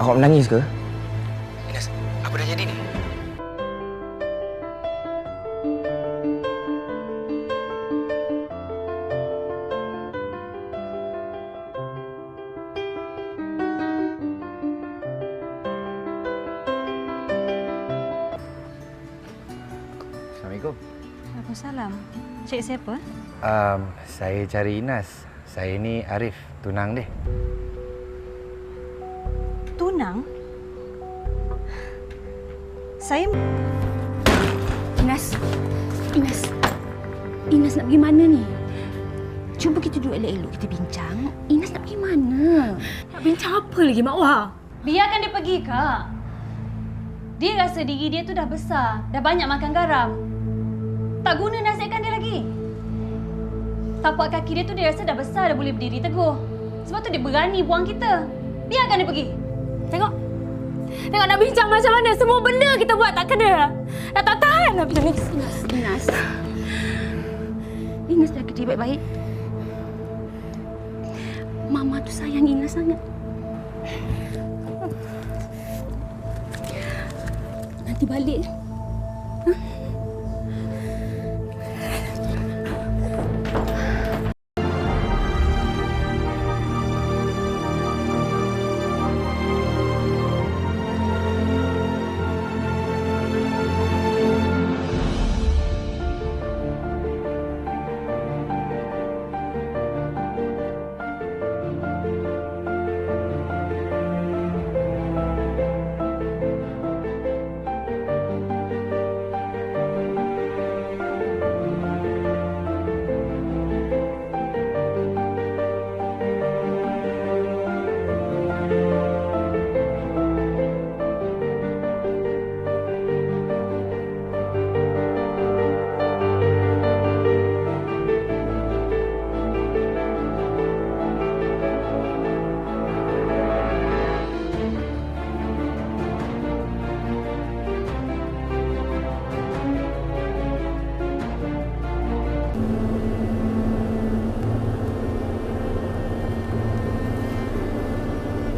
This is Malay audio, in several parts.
Awak menangis ke? Ines, apa dah jadi ni? Assalamualaikum. Waalaikumsalam. Cik siapa? Um, saya cari Inas. Saya ni Arif, tunang dia. Tunang? Saya Inas. Inas. Inas nak pergi mana ni? Cuba kita duduk elok-elok kita bincang. Inas nak pergi mana? Nak bincang apa lagi Mak Wah? Biarkan dia pergi, Kak. Dia rasa diri dia tu dah besar, dah banyak makan garam. Tak guna nasihatkan dia lagi. Tapak kaki dia tu dia rasa dah besar, dah boleh berdiri teguh. Sebab tu dia berani buang kita. Biarkan dia pergi. Tengok. Tengok nak bincang macam mana semua benda kita buat tak kena. Dah tak tahan nak macam ni. Inas. Inas. Inas kerja baik-baik. Mama tu sayang Inas sangat. Nanti balik.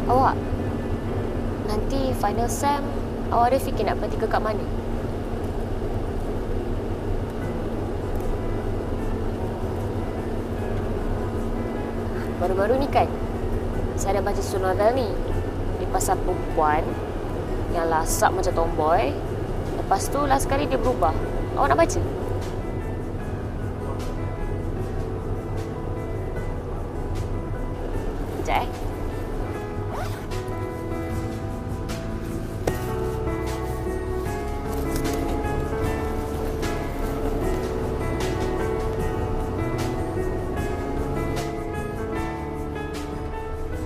Awak, nanti final sem, awak ada fikir nak ke kat mana? Baru-baru ni kan, saya ada baca novel ni. Dia pasal perempuan yang lasak macam tomboy. Lepas tu last sekali dia berubah. Awak nak baca?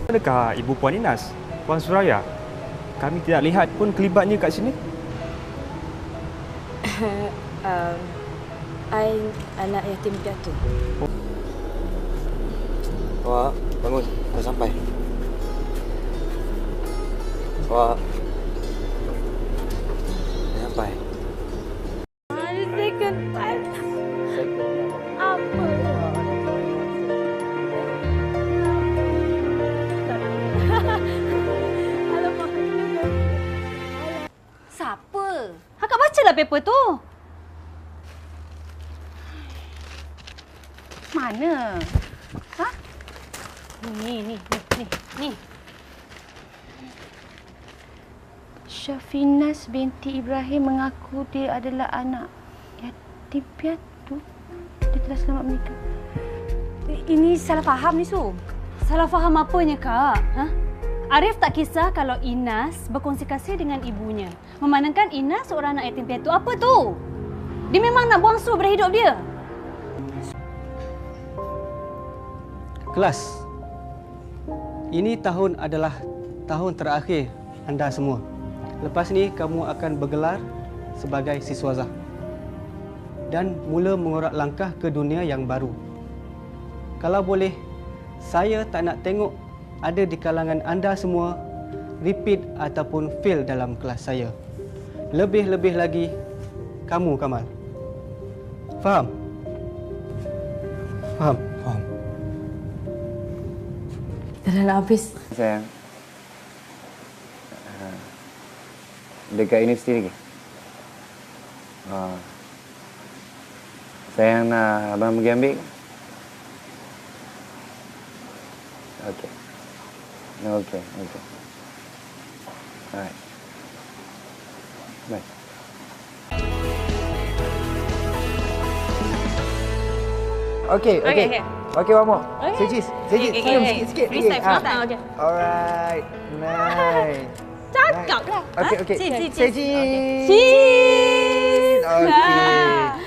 Adakah Ibu Puan Inas? Puan Suraya? Kami tidak lihat pun kelibatnya kat sini. um, I anak yatim piatu. Awak, bangun. Dah sampai. Awak. Paper tu. Mana? Ni, ni, ni, ni, ni. Syafinas binti Ibrahim mengaku dia adalah anak yatim piatu. Dia telah selamat menikah. ini salah faham ni Su. Salah faham apanya, Kak? Ha? Arif tak kisah kalau Inas berkongsi kasih dengan ibunya. Memandangkan Inas seorang anak yatim piatu. Apa tu? Dia memang nak buang su pada hidup dia. Kelas. Ini tahun adalah tahun terakhir anda semua. Lepas ni kamu akan bergelar sebagai siswaza dan mula mengorak langkah ke dunia yang baru. Kalau boleh, saya tak nak tengok ada di kalangan anda semua repeat ataupun fail dalam kelas saya. Lebih-lebih lagi kamu Kamal. Faham? Faham? Faham. Dah nak habis. Sayang. Ha. Dekat universiti lagi? Ha. Sayang nak abang pergi ambil? ke? Okey. Okey, okey. Alright. Bye. Okey, okey. okey. Okey, one more. Okey. Sejis, sejis. Okey, okey, Senyum okey. sikit-sikit. Freestyle, Okey, ah. freestyle, okey. Alright. Nice. Cakap lah. Okey, okey. Cheers, cheers, Sejis. Cheese. Okey.